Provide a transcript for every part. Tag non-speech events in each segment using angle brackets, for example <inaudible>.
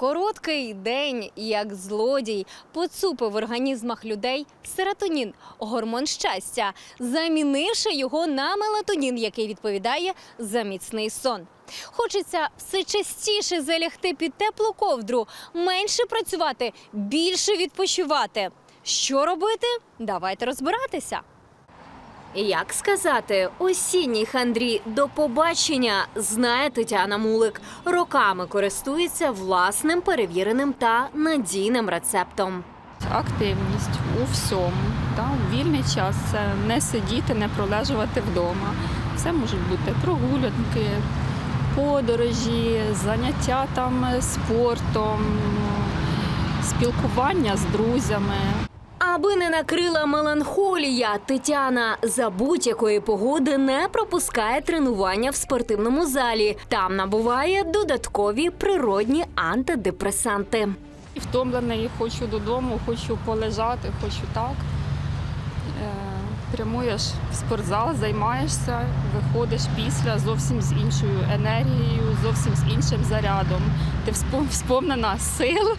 Короткий день, як злодій, поцупив в організмах людей серотонін, гормон щастя, замінивши його на мелатонін, який відповідає за міцний сон. Хочеться все частіше залягти під теплу ковдру, менше працювати, більше відпочивати. Що робити? Давайте розбиратися. Як сказати, осінній хандрі до побачення знає Тетяна Мулик. Роками користується власним перевіреним та надійним рецептом. активність у всьому. Та, у вільний час це не сидіти, не пролежувати вдома. Це можуть бути прогулянки, подорожі, заняття там спортом, спілкування з друзями. Аби не накрила меланхолія, Тетяна за будь-якої погоди не пропускає тренування в спортивному залі. Там набуває додаткові природні антидепресанти. І втомлений, хочу додому, хочу полежати, хочу так. Прямуєш в спортзал, займаєшся, виходиш після зовсім з іншою енергією, зовсім з іншим зарядом. Ти сповнена сил,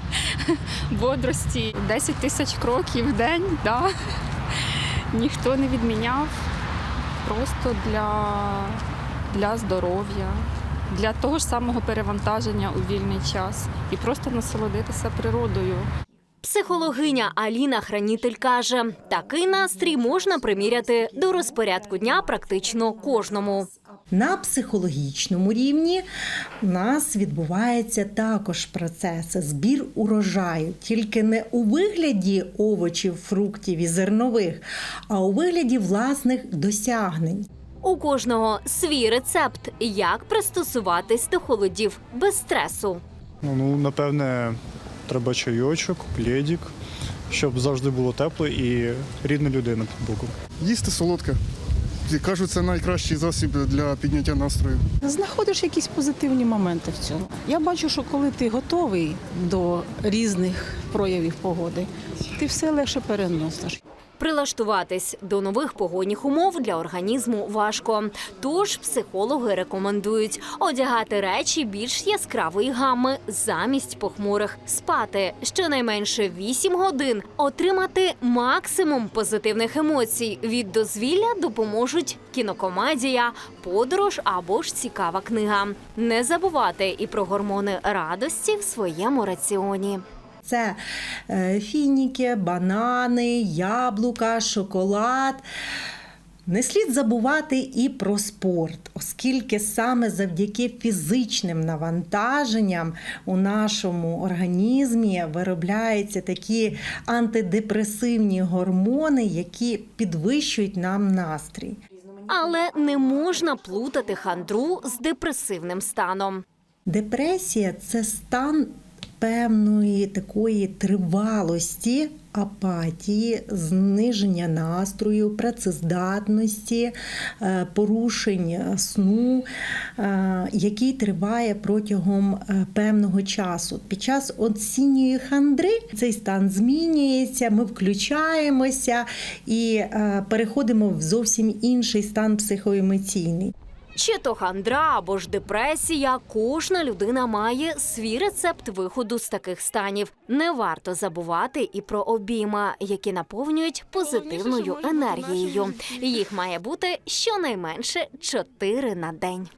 <laughs> бодрості. 10 тисяч кроків в день, да. ніхто не відміняв. Просто для, для здоров'я, для того ж самого перевантаження у вільний час і просто насолодитися природою. Психологиня Аліна Хранітель каже, такий настрій можна приміряти до розпорядку дня практично кожному. На психологічному рівні у нас відбувається також процес збір урожаю, тільки не у вигляді овочів, фруктів і зернових, а у вигляді власних досягнень. У кожного свій рецепт, як пристосуватись до холодів без стресу. Ну, ну, напевне, треба чайочок, плєдік, щоб завжди було тепло і рідна людина під боком. Їсти солодке. Кажуть, це найкращий засіб для підняття настрою. Знаходиш якісь позитивні моменти в цьому. Я бачу, що коли ти готовий до різних проявів погоди, ти все легше переносиш. Прилаштуватись до нових погодних умов для організму важко. Тож психологи рекомендують одягати речі більш яскравої гами замість похмурих, спати щонайменше 8 годин, отримати максимум позитивних емоцій. Від дозвілля допоможуть кінокомедія, подорож або ж цікава книга. Не забувати і про гормони радості в своєму раціоні. Це е, фініки, банани, яблука, шоколад. Не слід забувати і про спорт, оскільки саме завдяки фізичним навантаженням у нашому організмі виробляються такі антидепресивні гормони, які підвищують нам настрій. Але не можна плутати хандру з депресивним станом. Депресія це стан певної такої тривалості, апатії, зниження настрою, працездатності, е, порушень сну, е, який триває протягом е, певного часу. Під час осінньої хандри цей стан змінюється, ми включаємося і переходимо в зовсім інший стан психоемоційний. Чи то хандра або ж депресія, кожна людина має свій рецепт виходу з таких станів. Не варто забувати і про обійма, які наповнюють позитивною енергією. Їх має бути щонайменше чотири на день.